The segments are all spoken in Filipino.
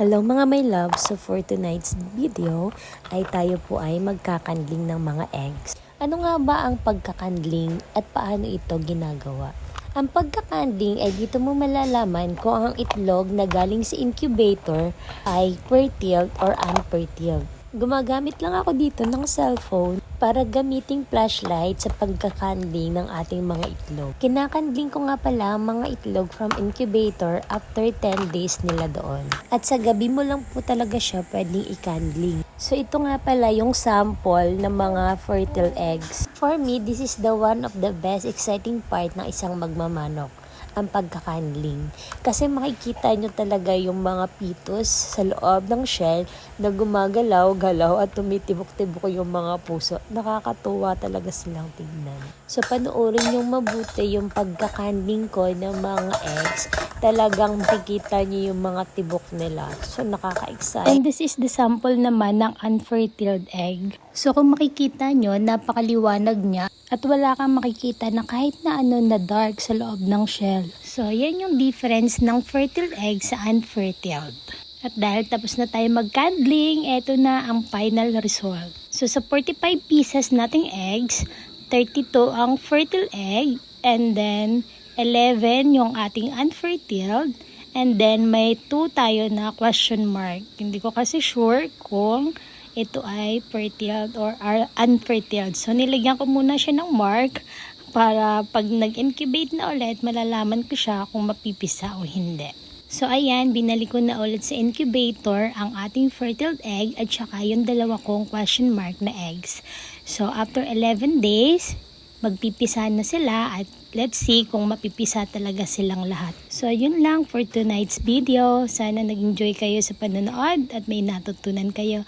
Hello mga my love, so for tonight's video ay tayo po ay magkakandling ng mga eggs. Ano nga ba ang pagkakandling at paano ito ginagawa? Ang pagkakandling ay dito mo malalaman kung ang itlog na galing sa incubator ay fertile or unfertile. Gumagamit lang ako dito ng cellphone para gamiting flashlight sa pagkakandling ng ating mga itlog. Kinakandling ko nga pala mga itlog from incubator after 10 days nila doon. At sa gabi mo lang po talaga siya pwedeng ikandling. So ito nga pala yung sample ng mga fertile eggs. For me, this is the one of the best exciting part ng isang magmamanok ang pagkakandling. Kasi makikita nyo talaga yung mga pitos sa loob ng shell na gumagalaw-galaw at tumitibok-tibok yung mga puso. Nakakatuwa talaga silang tignan. So panoorin yung mabuti yung pagkakandling ko ng mga eggs. Talagang makikita nyo yung mga tibok nila. So nakaka-excite. And this is the sample naman ng unfertile egg. So kung makikita nyo, napakaliwanag niya at wala kang makikita na kahit na ano na dark sa loob ng shell. So yan yung difference ng fertile egg sa unfertile. At dahil tapos na tayo mag-candling, eto na ang final result. So sa 45 pieces nating eggs, 32 ang fertile egg, and then 11 yung ating unfertile, and then may 2 tayo na question mark. Hindi ko kasi sure kung ito ay fertile or unfertile. So nilagyan ko muna siya ng mark para pag nag-incubate na ulit, malalaman ko siya kung mapipisa o hindi. So ayan, binalik ko na ulit sa incubator ang ating fertile egg at saka yung dalawa kong question mark na eggs. So after 11 days, magpipisa na sila at let's see kung mapipisa talaga silang lahat. So yun lang for tonight's video. Sana nag-enjoy kayo sa panonood at may natutunan kayo.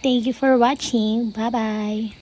Thank you for watching. Bye-bye!